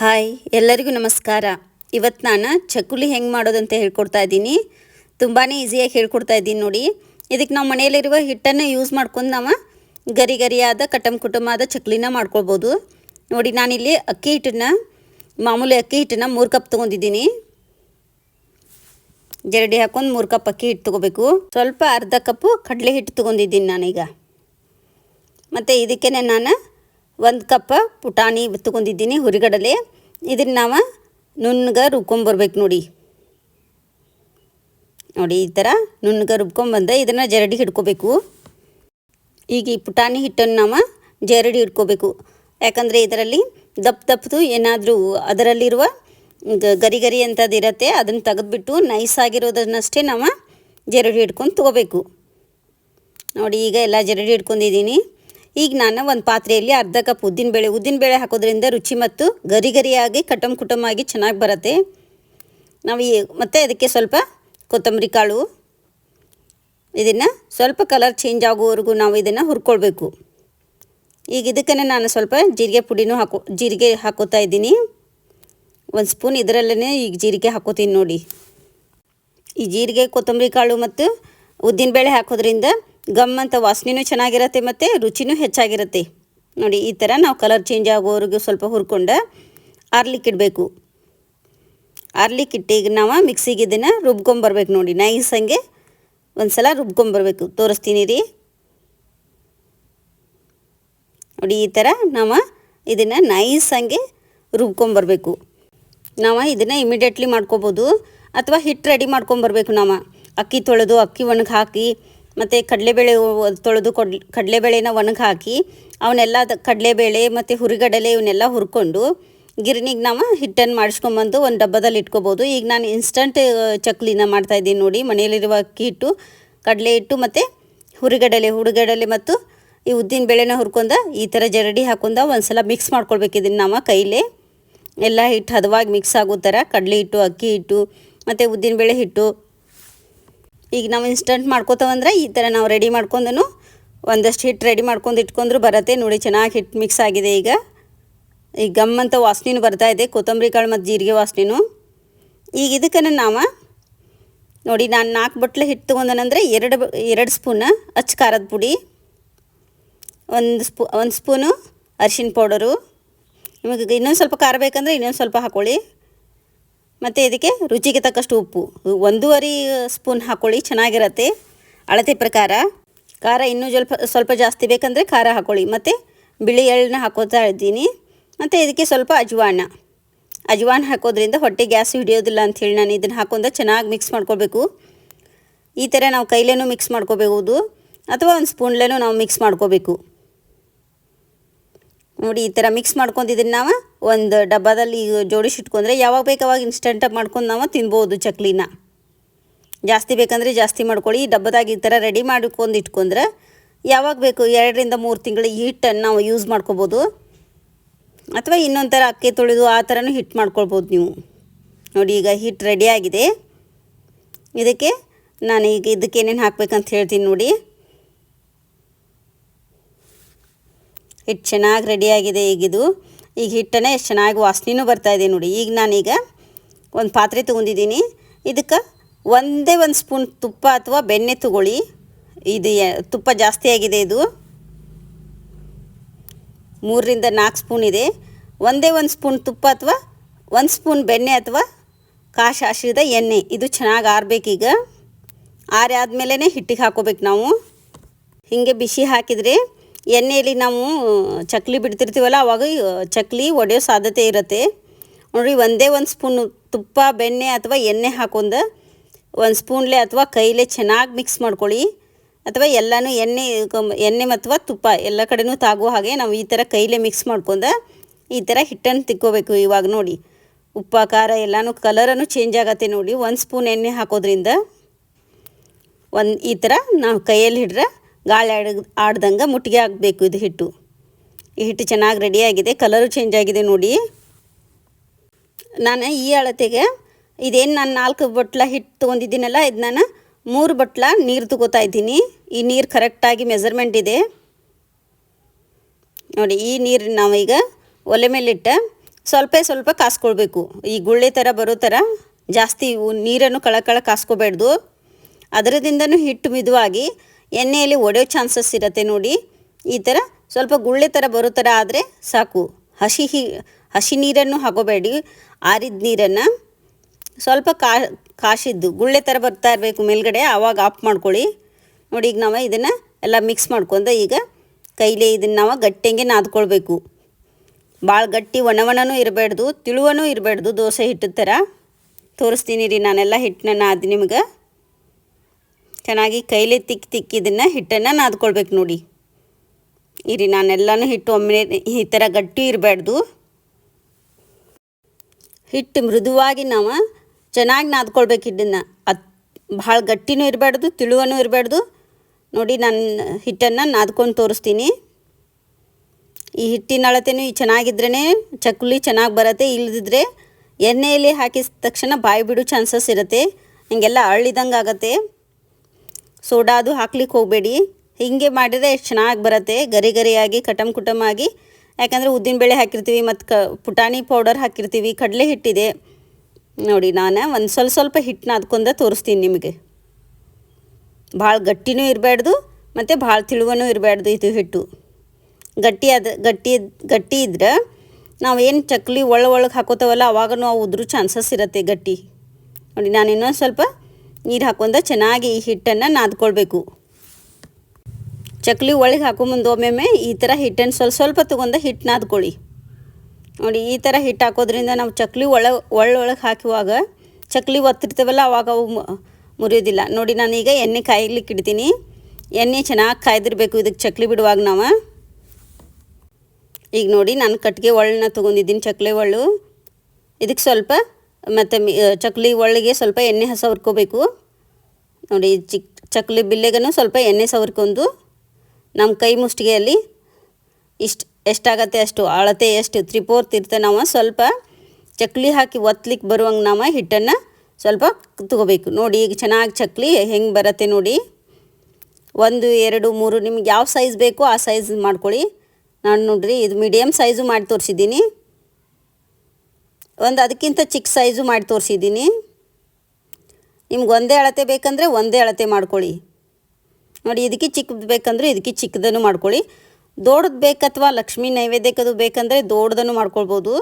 Hi, ಎಲ್ಲರಿಗೂ ನಮಸ್ಕಾರ. ಇವತ್ತು ನಾನು ಚಕ್ಕುಲಿ ಹೆಂಗೆ ಮಾಡೋದಂತ ಹೇಳ್ಕೊಡ್ತಾ ಇದ್ದೀನಿ. ತುಂಬಾ ಈಸಿಯಾಗಿ ಹೇಳ್ಕೊಡ್ತಾ ಇದ್ದೀನಿ ನೋಡಿ. ಇದಕ್ಕೆ ನಾವು ಮನೆಯಲ್ಲಿರುವ ಹಿಟ್ಟನ್ನು ಯೂಸ್ ಮಾಡ್ಕೊಂಡು ನಾವು ಗರಿ ಗರಿಯಾದ ಕಟಮ್ ಕುಟುಂಬದ ಚಕ್ಲಿನ ಮಾಡ್ಕೊಳ್ಬೋದು. ನೋಡಿ, ನಾನಿಲ್ಲಿ ಅಕ್ಕಿ ಹಿಟ್ಟನ್ನು, ಮಾಮೂಲಿ ಅಕ್ಕಿ ಹಿಟ್ಟನ್ನು ಮೂರು ಕಪ್ ತೊಗೊಂಡಿದ್ದೀನಿ. ಜರಡಿ ಹಾಕೊಂಡು ಮೂರು ಕಪ್ ಅಕ್ಕಿ ಹಿಟ್ಟು ತೊಗೋಬೇಕು. ಸ್ವಲ್ಪ ಅರ್ಧ ಕಪ್ಪು ಕಡಲೆ ಹಿಟ್ಟು ತೊಗೊಂಡಿದ್ದೀನಿ ನಾನೀಗ. ಮತ್ತು ಇದಕ್ಕೇ ನಾನು ಒಂದು ಕಪ್ಪ ಪುಟಾಣಿ ತೊಗೊಂಡಿದ್ದೀನಿ ಹುರಿಗಡಲೆ. ಇದನ್ನು ನಾವು ನುಣ್ಣಗೆ ರುಬ್ಕೊಂಬರ್ಬೇಕು ನೋಡಿ. ನೋಡಿ, ಈ ಥರ ನುಣ್ಣಗೆ ರುಬ್ಕೊಂಬಂದೆ ಇದನ್ನು ಜರಡಿ ಹಿಡ್ಕೋಬೇಕು. ಈಗ ಈ ಪುಟಾಣಿ ಹಿಟ್ಟನ್ನು ನಾವು ಜರಡಿ ಹಿಡ್ಕೋಬೇಕು. ಯಾಕಂದರೆ ಇದರಲ್ಲಿ ದಪ್ಪ ದಪ್ಪದು ಏನಾದರೂ ಅದರಲ್ಲಿರುವ ಗರಿ ಗರಿ ಅಂಥದ್ದು ಇರತ್ತೆ, ಅದನ್ನು ತೆಗೆದುಬಿಟ್ಟು ನೈಸ್ ಆಗಿರೋದನ್ನಷ್ಟೇ ನಾವು ಜರಡಿ ಹಿಡ್ಕೊಂಡು ತೊಗೋಬೇಕು. ನೋಡಿ, ಈಗ ಎಲ್ಲ ಜರಡಿ ಹಿಡ್ಕೊಂಡಿದ್ದೀನಿ. ಈಗ ನಾನು ಒಂದು ಪಾತ್ರೆಯಲ್ಲಿ ಅರ್ಧ ಕಪ್ ಉದ್ದಿನಬೇಳೆ ಉದ್ದಿನಬೇಳೆ ಹಾಕೋದ್ರಿಂದ ರುಚಿ ಮತ್ತು ಗರಿ ಗರಿಯಾಗಿ ಕಟಮ್ ಕುಟುಂಬಾಗಿ ಚೆನ್ನಾಗಿ ಬರುತ್ತೆ. ನಾವು ಈ ಮತ್ತು ಅದಕ್ಕೆ ಸ್ವಲ್ಪ ಕೊತ್ತಂಬರಿ ಕಾಳು. ಇದನ್ನು ಸ್ವಲ್ಪ ಕಲರ್ ಚೇಂಜ್ ಆಗೋವರೆಗೂ ನಾವು ಇದನ್ನು ಹುರ್ಕೊಳ್ಬೇಕು. ಈಗ ಇದಕ್ಕೇ ನಾನು ಸ್ವಲ್ಪ ಜೀರಿಗೆ ಪುಡಿನೂ ಹಾಕೋ ಜೀರಿಗೆ ಹಾಕೋತಾ ಇದ್ದೀನಿ. ಒಂದು ಸ್ಪೂನ್ ಇದರಲ್ಲೇ ಈಗ ಜೀರಿಗೆ ಹಾಕೋತೀನಿ ನೋಡಿ. ಈ ಜೀರಿಗೆ, ಕೊತ್ತಂಬರಿ ಕಾಳು ಮತ್ತು ಉದ್ದಿನಬೇಳೆ ಹಾಕೋದ್ರಿಂದ ಗಮ್ ಅಂತ ವಾಸನೆಯೂ ಚೆನ್ನಾಗಿರುತ್ತೆ ಮತ್ತು ರುಚಿನೂ ಹೆಚ್ಚಾಗಿರುತ್ತೆ. ನೋಡಿ, ಈ ಥರ ನಾವು ಕಲರ್ ಚೇಂಜ್ ಆಗೋವರೆಗೂ ಸ್ವಲ್ಪ ಹುರ್ಕೊಂಡು ಆರ್ಲಿಕ್ಕಿಡಬೇಕು ಆರ್ಲಿಕ್ಕೆ ಇಟ್ಟು ಈಗ ನಾವು ಮಿಕ್ಸಿಗೆ ಇದನ್ನು ರುಬ್ಕೊಂಬರ್ಬೇಕು ನೋಡಿ. ನೈಸ್ ಹಂಗೆ ಒಂದು ಸಲ ರುಬ್ಕೊಂಬರ್ಬೇಕು ತೋರಿಸ್ತೀನಿ ರೀ. ನೋಡಿ, ಈ ಥರ ನಾವು ಇದನ್ನು ನೈಸ್ ಹಂಗೆ ರುಬ್ಕೊಂಬರ್ಬೇಕು ನಾವು ಇದನ್ನು ಇಮಿಡಿಯೇಟ್ಲಿ ಮಾಡ್ಕೋಬೋದು. ಅಥವಾ ಹಿಟ್ಟು ರೆಡಿ ಮಾಡ್ಕೊಂಬರ್ಬೇಕು ನಾವು. ಅಕ್ಕಿ ತೊಳೆದು ಅಕ್ಕಿ ಒಣಗಿ ಹಾಕಿ ಮತ್ತು ಕಡಲೆಬೇಳೆ ತೊಳೆದು ಕೊಡ್, ಕಡಲೆಬೇಳೆನ ಒಣಗಿ ಹಾಕಿ ಅವನ್ನೆಲ್ಲ ಕಡಲೆಬೇಳೆ ಮತ್ತು ಹುರಿಗಡಲೆ ಇವನ್ನೆಲ್ಲ ಹುರ್ಕೊಂಡು ಗಿರಣಿಗೆ ನಾವು ಹಿಟ್ಟನ್ನು ಮಾಡಿಸ್ಕೊಂಬಂದು ಒಂದು ಡಬ್ಬದಲ್ಲಿ ಇಟ್ಕೋಬೋದು. ಈಗ ನಾನು ಇನ್ಸ್ಟಂಟ್ ಚಕ್ಲಿನ ಮಾಡ್ತಾಯಿದ್ದೀನಿ ನೋಡಿ. ಮನೆಯಲ್ಲಿರುವ ಅಕ್ಕಿ ಹಿಟ್ಟು, ಕಡಲೆ ಹಿಟ್ಟು ಮತ್ತು ಹುರಿಗಡಲೆ ಹುರಿಗಡಲೆ ಮತ್ತು ಈ ಉದ್ದಿನ ಬೇಳೆನ ಹುರ್ಕೊಂಡ ಈ ಥರ ಜರಡಿ ಹಾಕೊಂಡ ಒಂದು ಸಲ ಮಿಕ್ಸ್ ಮಾಡ್ಕೊಳ್ಬೇಕಿದ್ದೀನಿ ನಾವು ಕೈಲೇ. ಎಲ್ಲ ಹಿಟ್ಟು ಹದವಾಗಿ ಮಿಕ್ಸ್ ಆಗೋ ಥರ ಕಡಲೆ ಹಿಟ್ಟು, ಅಕ್ಕಿ ಹಿಟ್ಟು ಮತ್ತು ಉದ್ದಿನಬೇಳೆ ಹಿಟ್ಟು ಈಗ ನಾವು ಇನ್ಸ್ಟಂಟ್ ಮಾಡ್ಕೋತಾವಂದ್ರೆ ಈ ಥರ ನಾವು ರೆಡಿ ಮಾಡ್ಕೊಂಡು ಒಂದಷ್ಟು ಹಿಟ್ಟು ರೆಡಿ ಮಾಡ್ಕೊಂಡು ಇಟ್ಕೊಂಡ್ರು ಬರತ್ತೆ. ನೋಡಿ ಚೆನ್ನಾಗಿ ಹಿಟ್ಟು ಮಿಕ್ಸ್ ಆಗಿದೆ ಈಗ. ಈಗ ಗಮ್ ಅಂತ ವಾಸನೆನೂ ಇದೆ. ಕೊತ್ತಂಬರಿ ಕಾಳು ಮತ್ತು ಜೀರಿಗೆ ವಾಸನೆನೂ. ಈಗ ಇದಕ್ಕನ್ನು ನಾವು ನೋಡಿ ನಾನು ನಾಲ್ಕು ಬಟ್ಲೆ ಹಿಟ್ಟು ತೊಗೊಂಡನಂದರೆ ಎರಡು ಎರಡು ಸ್ಪೂನ್ ಅಚ್ಚ ಖಾರದ ಪುಡಿ, ಒಂದು ಸ್ಪೂ, ಒಂದು ಸ್ಪೂನು ಅರಿಶಿನ ಪೌಡರು. ನಿಮಗೆ ಇನ್ನೊಂದು ಸ್ವಲ್ಪ ಖಾರ ಬೇಕಂದರೆ ಇನ್ನೊಂದು ಸ್ವಲ್ಪ ಹಾಕ್ಕೊಳ್ಳಿ ಮತ್ತು ಇದಕ್ಕೆ ರುಚಿಗೆ ತಕ್ಕಷ್ಟು ಉಪ್ಪು. ಒಂದೂವರೆ ಸ್ಪೂನ್ ಹಾಕ್ಕೊಳ್ಳಿ ಚೆನ್ನಾಗಿರತ್ತೆ ಅಳತೆ ಪ್ರಕಾರ. ಖಾರ ಇನ್ನೂ ಸ್ವಲ್ಪ ಸ್ವಲ್ಪ ಜಾಸ್ತಿ ಬೇಕಂದರೆ ಖಾರ ಹಾಕ್ಕೊಳ್ಳಿ ಮತ್ತು ಬಿಳಿ ಎಳ್ಳನ್ನ ಹಾಕೋತಾ ಇದ್ದೀನಿ. ಮತ್ತು ಇದಕ್ಕೆ ಸ್ವಲ್ಪ ಅಜ್ವಾನ. ಅಜ್ವಾನ ಹಾಕೋದ್ರಿಂದ ಹೊಟ್ಟೆ ಗ್ಯಾಸ್ ಹಿಡಿಯೋದಿಲ್ಲ ಅಂಥೇಳಿ ನಾನು ಇದನ್ನು ಹಾಕೊಂಡ ಚೆನ್ನಾಗಿ ಮಿಕ್ಸ್ ಮಾಡ್ಕೋಬೇಕು. ಈ ಥರ ನಾವು ಕೈಲೇನೂ ಮಿಕ್ಸ್ ಮಾಡ್ಕೋಬಹುದು. ಅಥವಾ ಒಂದು ಸ್ಪೂನ್ಲೇನೂ ನಾವು ಮಿಕ್ಸ್ ಮಾಡ್ಕೋಬೇಕು. ನೋಡಿ, ಈ ಥರ ಮಿಕ್ಸ್ ಮಾಡ್ಕೊಂಡಿದ್ದೀನಿ ನಾವು? ಒಂದು ಡಬ್ಬದಲ್ಲಿ ಜೋಡಿಸಿಟ್ಕೊಂಡ್ರೆ ಯಾವಾಗ ಬೇಕು ಅವಾಗ ಇನ್ಸ್ಟಂಟಾಗಿ ಮಾಡ್ಕೊಂಡು ನಾವು ತಿನ್ಬೋದು ಚಕ್ಲಿನ. ಜಾಸ್ತಿ ಬೇಕಂದರೆ ಜಾಸ್ತಿ ಮಾಡ್ಕೊಳ್ಳಿ. ಈ ಡಬ್ಬದಾಗ ಈ ಥರ ರೆಡಿ ಮಾಡ್ಕೊಂಡು ಇಟ್ಕೊಂಡ್ರೆ ಯಾವಾಗ ಬೇಕು? ಎರಡರಿಂದ ಮೂರು ತಿಂಗಳು ಹಿಟ್ಟನ್ನು ನಾವು ಯೂಸ್ ಮಾಡ್ಕೊಬೋದು. ಅಥವಾ ಇನ್ನೊಂದು ಥರ ಅಕ್ಕಿ ತೊಳೆದು ಆ ಥರನೂ ಹಿಟ್ಟು ಮಾಡ್ಕೊಳ್ಬೋದು ನೀವು. ನೋಡಿ, ಈಗ ಹಿಟ್ಟು ರೆಡಿಯಾಗಿದೆ ಇದಕ್ಕೆ ನಾನು ಈಗ ಇದಕ್ಕೆ ಏನೇನು ಹಾಕ್ಬೇಕಂತ ಹೇಳ್ತೀನಿ ನೋಡಿ. ಹಿಟ್ಟು ಚೆನ್ನಾಗಿ ರೆಡಿಯಾಗಿದೆ ಈಗಿದು ಈಗ ಹಿಟ್ಟನೇ ಎಷ್ಟು ಚೆನ್ನಾಗಿ ಬರ್ತಾ ಇದೆ ನೋಡಿ. ಈಗ ನಾನೀಗ ಒಂದು ಪಾತ್ರೆ ತೊಗೊಂಡಿದ್ದೀನಿ. ಇದಕ್ಕೆ ಒಂದೇ ಒಂದು ಸ್ಪೂನ್ ತುಪ್ಪ ಅಥವಾ ಬೆಣ್ಣೆ ತಗೊಳ್ಳಿ. ಇದು ತುಪ್ಪ ಜಾಸ್ತಿ ಆಗಿದೆ ಇದು. ಮೂರರಿಂದ ನಾಲ್ಕು ಸ್ಪೂನ್ ಇದೆ. ಒಂದೇ ಒಂದು ಸ್ಪೂನ್ ತುಪ್ಪ ಅಥವಾ ಒಂದು ಸ್ಪೂನ್ ಬೆಣ್ಣೆ ಅಥವಾ ಕಾಶಿ ಹಾಸಿದ ಎಣ್ಣೆ. ಇದು ಚೆನ್ನಾಗಿ ಆರಬೇಕೀಗ ಆರಿ ಆದಮೇಲೆ ಹಿಟ್ಟಿಗೆ ಹಾಕೋಬೇಕು ನಾವು. ಹೀಗೆ ಬಿಸಿ ಹಾಕಿದರೆ ಎಣ್ಣೆಯಲ್ಲಿ ನಾವು ಚಕ್ಲಿ ಬಿಡ್ತಿರ್ತೀವಲ್ಲ, ಅವಾಗ ಚಕ್ಲಿ ಒಡೆಯೋ ಸಾಧ್ಯತೆ ಇರುತ್ತೆ. ನೋಡಿರಿ, ಒಂದೇ ಒಂದು ಸ್ಪೂನು ತುಪ್ಪ, ಬೆಣ್ಣೆ ಅಥವಾ ಎಣ್ಣೆ ಹಾಕೊಂಡು ಒಂದು ಸ್ಪೂನ್ಲೆ ಅಥವಾ ಕೈಲೇ ಚೆನ್ನಾಗಿ ಮಿಕ್ಸ್ ಮಾಡ್ಕೊಳ್ಳಿ. ಅಥವಾ ಎಲ್ಲನೂ ಎಣ್ಣೆ ಎಣ್ಣೆ ಅಥವಾ ತುಪ್ಪ ಎಲ್ಲ ಕಡೆನೂ ತಾಗೋ ಹಾಗೆ ನಾವು ಈ ಥರ ಕೈಲೇ ಮಿಕ್ಸ್ ಮಾಡ್ಕೊಂಡು ಈ ಥರ ಹಿಟ್ಟನ್ನು ತಿಕ್ಕೋಬೇಕು ಇವಾಗ ನೋಡಿ. ಉಪ್ಪ, ಖಾರ ಎಲ್ಲನೂ ಕಲರನ್ನು ಚೇಂಜ್ ಆಗತ್ತೆ ನೋಡಿ. ಒಂದು ಸ್ಪೂನ್ ಎಣ್ಣೆ ಹಾಕೋದ್ರಿಂದ ಒಂದು ಈ ಥರ ನಾವು ಕೈಯಲ್ಲಿ ಹಿಡ್ರೆ ಗಾಳಿ ಆಡ, ಆಡ್ದಂಗೆ ಮುಟ್ಟಿಗೆ ಆಗಬೇಕು ಇದು ಹಿಟ್ಟು. ಈ ಹಿಟ್ಟು ಚೆನ್ನಾಗಿ ರೆಡಿಯಾಗಿದೆ ಕಲರು ಚೇಂಜ್ ಆಗಿದೆ ನೋಡಿ. ನಾನು ಈ ಅಳತೆಗೆ ಇದೇನು ನಾನು ನಾಲ್ಕು ಬಟ್ಲ ಹಿಟ್ಟು ತೊಗೊಂಡಿದ್ದೀನಲ್ಲ, ಇದು ನಾನು ಮೂರು ಬಟ್ಲ ನೀರು ತಗೋತಾ ಇದ್ದೀನಿ. ಈ ನೀರು ಕರೆಕ್ಟಾಗಿ ಮೆಜರ್ಮೆಂಟ್ ಇದೆ. ನೋಡಿ, ಈ ನೀರು ನಾವೀಗ ಒಲೆ ಮೇಲಿಟ್ಟು ಸ್ವಲ್ಪ ಸ್ವಲ್ಪ ಕಾಸ್ಕೊಳ್ಬೇಕು. ಈ ಗುಳ್ಳೆ ಥರ ಬರೋ ಥರ ಜಾಸ್ತಿ ನೀರನ್ನು ಕಳಕಳ ಕಾಸ್ಕೋಬೇಡ್ದು. ಅದರದಿಂದನೂ ಹಿಟ್ಟು ಮಿದುವಾಗಿ ಎಣ್ಣೆಯಲ್ಲಿ ಒಡೆಯೋ ಚಾನ್ಸಸ್ ಇರುತ್ತೆ ನೋಡಿ. ಈ ಥರ ಸ್ವಲ್ಪ ಗುಳ್ಳೆ ಥರ ಬರೋ ಥರ ಆದರೆ ಸಾಕು. ಹಸಿ ಹಿ, ಹಸಿ ನೀರನ್ನು ಹಾಕೋಬೇಡಿ. ಆರಿದ ನೀರನ್ನು ಸ್ವಲ್ಪ ಕಾ ಕಾಶಿದ್ದು ಗುಳ್ಳೆ ಥರ ಬರ್ತಾ ಇರಬೇಕು ಮೇಲ್ಗಡೆ, ಆವಾಗ ಆಫ್ ಮಾಡ್ಕೊಳ್ಳಿ. ನೋಡಿ ಈಗ ನಾವು ಇದನ್ನು ಎಲ್ಲ ಮಿಕ್ಸ್ ಮಾಡ್ಕೊಂಡು ಈಗ ಕೈಲೇ ಇದನ್ನು ನಾವು ಗಟ್ಟಿಗೆ ನಾದ್ಕೊಳ್ಬೇಕು. ಭಾಳ ಗಟ್ಟಿ ಒಣ ಒಣನೂ ತಿಳುವನು ತಿಳುವನೂ ಇರಬಾರ್ದು ದೋಸೆ ಹಿಟ್ಟು ಥರ ತೋರಿಸ್ತೀನಿ ರೀ, ನಾನೆಲ್ಲ ಹಿಟ್ಟನ್ನ ನಾದಿ ನಿಮ್ಗೆ. ಚೆನ್ನಾಗಿ ಕೈಲಿ ತಿಕ್ಕಿ ತಿಕ್ಕಿದನ್ನು ಹಿಟ್ಟನ್ನು ನಾದ್ಕೊಳ್ಬೇಕು ನೋಡಿ. ಇರಿ, ನಾನೆಲ್ಲನೂ ಹಿಟ್ಟು ಒಮ್ಮೆ ಈ ಥರ ಗಟ್ಟಿ ಇರಬಾರ್ದು. ಹಿಟ್ಟು ಮೃದುವಾಗಿ ನಾವು ಚೆನ್ನಾಗಿ ನಾದ್ಕೊಳ್ಬೇಕು ಇದನ್ನು ಅತ್ ಭಾಳ ಗಟ್ಟಿನೂ ಇರಬಾರ್ದು, ತಿಳುವನೂ ಇರಬಾರ್ದು. ನೋಡಿ, ನಾನು ಹಿಟ್ಟನ್ನು ನಾದ್ಕೊಂಡು ತೋರಿಸ್ತೀನಿ. ಈ ಹಿಟ್ಟಿನ ಅಳತೆನೂ ಈ ಚೆನ್ನಾಗಿದ್ರೇ ಚಕ್ಕುಲಿ ಚೆನ್ನಾಗಿ ಬರುತ್ತೆ ಇಲ್ಲದಿದ್ದರೆ ಎಣ್ಣೆಯಲ್ಲಿ ಹಾಕಿದ ತಕ್ಷಣ ಬಾಯಿ ಬಿಡೋ ಚಾನ್ಸಸ್ ಇರುತ್ತೆ. ಹಿಂಗೆಲ್ಲ ಅಳ್ಳಿದಂಗೆ ಆಗುತ್ತೆ ಸೋಡಾ ಅದು ಹಾಕ್ಲಿಕ್ಕೆ ಹೋಗಬೇಡಿ. ಹೀಗೆ ಮಾಡಿದರೆ ಎಷ್ಟು ಚೆನ್ನಾಗಿ ಬರುತ್ತೆ. ಗರಿ ಗರಿಯಾಗಿ, ಕಟಮ್ ಕುಟಮ್ ಆಗಿ ಯಾಕಂದರೆ ಉದ್ದಿನಬೇಳೆ ಹಾಕಿರ್ತೀವಿ ಮತ್ತು ಕ ಪುಟಾಣಿ ಪೌಡರ್ ಹಾಕಿರ್ತೀವಿ. ಕಡಲೆ ಹಿಟ್ಟಿದೆ. ನೋಡಿ, ನಾನು ಒಂದು ಸ್ವಲ್ಪ ಸ್ವಲ್ಪ ಹಿಟ್ಟನ್ನ ಅದ್ಕೊಂಡ ತೋರಿಸ್ತೀನಿ ನಿಮಗೆ. ಭಾಳ ಗಟ್ಟಿನೂ ಇರಬಾರ್ದು ಮತ್ತು ಭಾಳ ತಿಳುವನೂ ಇರಬಾರ್ದು ಇದು ಹಿಟ್ಟು. ಗಟ್ಟಿ ಅದ ಗಟ್ಟಿ ಗಟ್ಟಿ ಇದ್ರೆ ನಾವು ಏನು ಚಕ್ಲಿ ಒಳ ಒಳಗೆ ಹಾಕೋತಾವಲ್ಲ ಅವಾಗೂ ಅವು ಉದ್ರೂ ಚಾನ್ಸಸ್ ಇರುತ್ತೆ ಗಟ್ಟಿ. ನೋಡಿ ನಾನು ಇನ್ನೊಂದು ಸ್ವಲ್ಪ ನೀರು ಹಾಕೊಂಡು ಚೆನ್ನಾಗಿ ಈ ಹಿಟ್ಟನ್ನು ನಾದ್ಕೊಳ್ಬೇಕು. ಚಕ್ಲಿ ಒಳಗೆ ಹಾಕೋ ಮುಂದೆ ಒಮ್ಮೊಮ್ಮೆ ಈ ಥರ ಹಿಟ್ಟನ್ನು ಸ್ವಲ್ಪ ಸ್ವಲ್ಪ ತೊಗೊಂಡು ಹಿಟ್ಟು ನಾದ್ಕೊಳ್ಳಿ. ನೋಡಿ, ಈ ಥರ ಹಿಟ್ಟು ಹಾಕೋದ್ರಿಂದ ನಾವು ಚಕ್ಲಿ ಒಳ ಒಳ್ಳೊಳಗೆ ಹಾಕುವಾಗ ಚಕ್ಲಿ ಒತ್ತಿರ್ತೀವಲ್ಲ, ಅವಾಗ ಅವು ಮುರಿಯೋದಿಲ್ಲ. ನೋಡಿ, ನಾನೀಗ ಎಣ್ಣೆ ಕಾಯ್ಲಿಕ್ಕೆ ಇಡ್ತೀನಿ. ಎಣ್ಣೆ ಚೆನ್ನಾಗಿ ಕಾಯ್ದಿರಬೇಕು ಇದಕ್ಕೆ ಚಕ್ಲಿ ಬಿಡುವಾಗ ನಾವು. ಈಗ ನೋಡಿ, ನಾನು ಕಟ್ಟಿಗೆ ಒಳ್ಳನ್ನ ತೊಗೊಂಡಿದ್ದೀನಿ ಚಕ್ಲಿ ಒಳ್ಳು. ಇದಕ್ಕೆ ಸ್ವಲ್ಪ ಮತ್ತು ಚಕ್ಲಿ ಒಳಗೆ ಸ್ವಲ್ಪ ಎಣ್ಣೆ ಸವರ್ಕೋಬೇಕು ನೋಡಿ, ಚಿಕ್, ಚಕ್ಲಿ ಬಿಲ್ಲೆಗೂ ಸ್ವಲ್ಪ ಎಣ್ಣೆ ಸವರ್ಕೊಂಡು ನಮ್ಮ ಕೈ ಮುಷ್ಟಿಗೆಯಲ್ಲಿ ಇಷ್ಟು, ಎಷ್ಟಾಗತ್ತೆ ಅಷ್ಟು ಅಳತೆ ಎಷ್ಟು, ತ್ರಿಪೋರ್ತ್ ಇರ್ತ ನಾವು ಸ್ವಲ್ಪ ಚಕ್ಲಿ ಹಾಕಿ ಒತ್ತಲಿಕ್ಕೆ ಬರುವಂಗೆ ನಾವು ಹಿಟ್ಟನ್ನು ಸ್ವಲ್ಪ ತಗೋಬೇಕು. ನೋಡಿ, ಈಗ ಚೆನ್ನಾಗಿ ಚಕ್ಲಿ ಹೆಂಗೆ ಬರುತ್ತೆ ನೋಡಿ. ಒಂದು, ಎರಡು, ಮೂರು, ನಿಮ್ಗೆ ಯಾವ ಸೈಜ್ ಬೇಕೋ ಆ ಸೈಜ್ ಮಾಡ್ಕೊಳ್ಳಿ. ನಾನು ನೋಡ್ರಿ, ಇದು ಮೀಡಿಯಮ್ ಸೈಜು ಮಾಡಿ ತೋರಿಸಿದ್ದೀನಿ. ಒಂದು ಅದಕ್ಕಿಂತ ಚಿಕ್ಕ ಸೈಜು ಮಾಡಿ ತೋರಿಸಿದ್ದೀನಿ. ನಿಮ್ಗೆ ಒಂದೇ ಅಳತೆ ಬೇಕಂದರೆ ಒಂದೇ ಅಳತೆ ಮಾಡ್ಕೊಳ್ಳಿ. ನೋಡಿ, ಇದಕ್ಕೆ ಚಿಕ್ಕದು ಬೇಕಂದ್ರೆ ಇದಕ್ಕೆ ಚಿಕ್ಕದನ್ನು ಮಾಡ್ಕೊಳ್ಳಿ. ದೊಡ್ಡದು ಅಥವಾ ಲಕ್ಷ್ಮೀ ನೈವೇದ್ಯಕ್ಕದು ಬೇಕಂದರೆ ದೊಡ್ಡದನ್ನು ಮಾಡ್ಕೊಳ್ಬೋದು.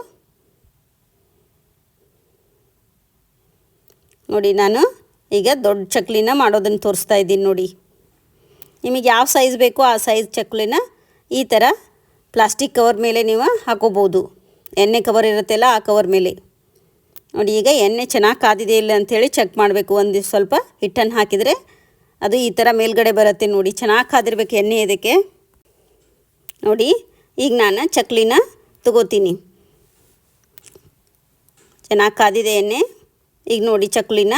ನೋಡಿ, ನಾನು ಈಗ ದೊಡ್ಡ ಚಕ್ಲಿನ ಮಾಡೋದನ್ನು ತೋರಿಸ್ತಾ ಇದ್ದೀನಿ ನೋಡಿ. ನಿಮಗೆ ಯಾವ ಸೈಜ್ ಬೇಕೋ ಆ ಸೈಜ್ ಚಕ್ಲಿನ ಈ ಥರ ಪ್ಲಾಸ್ಟಿಕ್ ಕವರ್ ಮೇಲೆ ನೀವು ಹಾಕೋಬೋದು. ಎಣ್ಣೆ ಕವರ್ ಇರುತ್ತಲ್ಲ ಆ ಕವರ್ ಮೇಲೆ. ನೋಡಿ ಈಗ ಎಣ್ಣೆ ಚೆನ್ನಾಗಿ ಕಾದಿದೆ ಇಲ್ಲ ಅಂಥೇಳಿ ಚೆಕ್ ಮಾಡಬೇಕು. ಒಂದು ಸ್ವಲ್ಪ ಹಿಟ್ಟನ್ನು ಹಾಕಿದರೆ ಅದು ಈ ಥರ ಮೇಲ್ಗಡೆ ಬರುತ್ತೆ ನೋಡಿ, ಚೆನ್ನಾಗಿ ಕಾದಿರ್ಬೇಕು ಎಣ್ಣೆ ಇದಕ್ಕೆ ನೋಡಿ, ಈಗ ನಾನು ಚಕ್ಲಿನ ತಗೋತೀನಿ. ಚೆನ್ನಾಗಿ ಕಾದಿದೆ ಎಣ್ಣೆ. ಈಗ ನೋಡಿ ಚಕ್ಲಿನ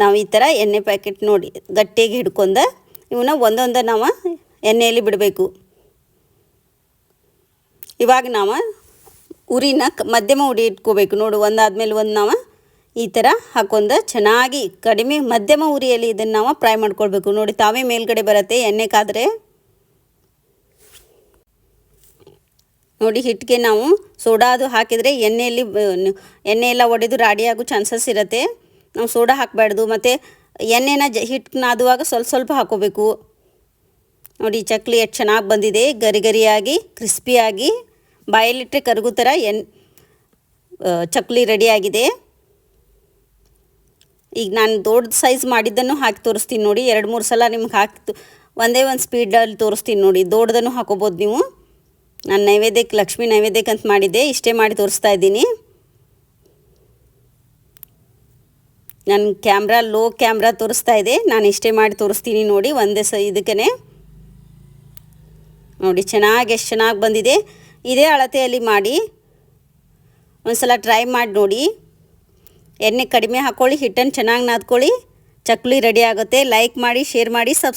ನಾವು ಈ ಥರ ಎಣ್ಣೆ ಪ್ಯಾಕೆಟ್ ನೋಡಿ ಗಟ್ಟಿಯಾಗಿ ಹಿಡ್ಕೊಂಡ ಇವನ್ನ ಒಂದೊಂದು ನಾವು ಎಣ್ಣೆಯಲ್ಲಿ ಬಿಡಬೇಕು. ಇವಾಗ ನಾವು ಉರಿನ ಮಧ್ಯಮ ಉರಿ ಇಟ್ಕೋಬೇಕು. ನೋಡು, ಒಂದಾದ್ಮೇಲೆ ಒಂದು ನಾವು ಈ ಥರ ಹಾಕೊಂಡು ಚೆನ್ನಾಗಿ ಕಡಿಮೆ ಮಧ್ಯಮ ಉರಿಯಲ್ಲಿ ಇದನ್ನು ನಾವು ಫ್ರೈ ಮಾಡ್ಕೊಳ್ಬೇಕು. ನೋಡಿ, ತಾವೇ ಮೇಲ್ಗಡೆ ಬರುತ್ತೆ ಎಣ್ಣೆ ಕಾದರೆ ನೋಡಿ ಹಿಟ್ಟಿಗೆ ನಾವು ಸೋಡಾ ಅದು ಹಾಕಿದರೆ ಎಣ್ಣೆಯಲ್ಲಿ ಎಣ್ಣೆ ಎಲ್ಲ ಒಡೆದು ರಾಡಿ ಆಗೋ ಚಾನ್ಸಸ್ ಇರುತ್ತೆ. ನಾವು ಸೋಡಾ ಹಾಕಬಾರ್ದು, ಮತ್ತು ಎಣ್ಣೆನ ಜ ಹಿಟ್ಟು ನಾದುವಾಗ ಸ್ವಲ್ಪ ಸ್ವಲ್ಪ ಹಾಕೋಬೇಕು. ನೋಡಿ ಚಕ್ಲಿ ಎಷ್ಟು ಚೆನ್ನಾಗಿ ಬಂದಿದೆ. ಗರಿ ಗರಿಯಾಗಿ, ಕ್ರಿಸ್ಪಿಯಾಗಿ. ಬಾಯಲ್ಲಿಟ್ಟರೆ ಕರಗು ಥರ ಎನ್ ಚಕ್ಲಿ ರೆಡಿಯಾಗಿದೆ ಈಗ ನಾನು ದೊಡ್ಡ ಸೈಜ್ ಮಾಡಿದ್ದನ್ನು ಹಾಕಿ ತೋರಿಸ್ತೀನಿ ನೋಡಿ. ಎರಡು ಮೂರು ಸಲ ನಿಮ್ಗೆ ಹಾಕಿ ಒಂದೇ ಒಂದು ಸ್ಪೀಡಲ್ಲಿ ತೋರಿಸ್ತೀನಿ ನೋಡಿ. ದೊಡ್ಡದನ್ನು ಹಾಕೋಬೋದು ನೀವು. ನಾನು ನೈವೇದ್ಯಕ್ಕೆ ಲಕ್ಷ್ಮಿ ನೈವೇದ್ಯಕ್ಕೆ ಅಂತ ಮಾಡಿದ್ದೆ. ಇಷ್ಟೇ ಮಾಡಿ ತೋರಿಸ್ತಾ ಇದ್ದೀನಿ. ನನ್ನ ಕ್ಯಾಮ್ರಾ ಲೋ ಕ್ಯಾಮ್ರಾ ತೋರಿಸ್ತಾ ಇದೆ. ನಾನು ಇಷ್ಟೇ ಮಾಡಿ ತೋರಿಸ್ತೀನಿ ನೋಡಿ. ಒಂದೇ ಸ ಇದಕ್ಕೇ ನೋಡಿ, ಚೆನ್ನಾಗಿ ಎಷ್ಟು ಚೆನ್ನಾಗಿ ಬಂದಿದೆ. ಇದೇ ಅಳತೆಯಲ್ಲಿ ಮಾಡಿ ಒಂದು ಸಲ ಟ್ರೈ ಮಾಡಿ ನೋಡಿ. ಎಣ್ಣೆ ಕಡಿಮೆ ಹಾಕ್ಕೊಳ್ಳಿ ಹಿಟ್ಟನ್ನು ಚೆನ್ನಾಗಿ ನಾದ್ಕೊಳ್ಳಿ. ಚಕ್ಲಿ ರೆಡಿ ಆಗುತ್ತೆ. ಲೈಕ್ ಮಾಡಿ ಶೇರ್ ಮಾಡಿ ಸಬ್ಸ್